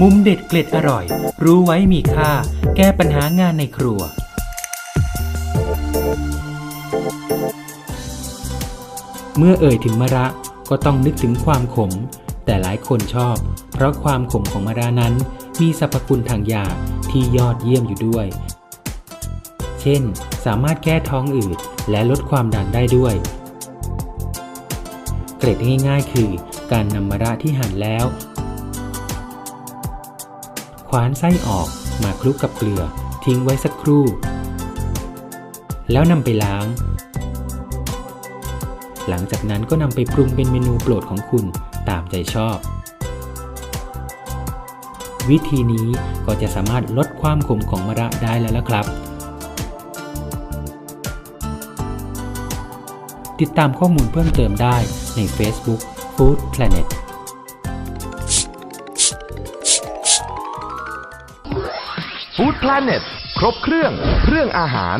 มุมเด็ดเกล็ดอร่อย รู้ไว้มีค่า แก้ปัญหางานในครัว เมื่อเอ่ยถึงมะระก็ต้องนึกถึงความขม แต่หลายคนชอบ เพราะความขมของมะระนั้น มีสรรพคุณทางยาที่ยอดเยี่ยมอยู่ด้วย เช่น สามารถแก้ท้องอืดและลดความดันได้ด้วย เกร็ดง่ายๆ คือ การนำมะระที่หั่นแล้วคว้านไส้ออกมาคลุกกับเกลือ ทิ้งไว้สักครู่ แล้วนำไปล้าง หลังจากนั้นก็นำไปปรุงเป็นเมนูโปรดของคุณตามใจชอบ วิธีนี้ก็จะสามารถลดความขมของมะระได้แล้วละครับ ติดตามข้อมูลเพิ่มเติมได้ใน Facebook Food Planet Food Planet ครบเครื่อง เรื่องอาหาร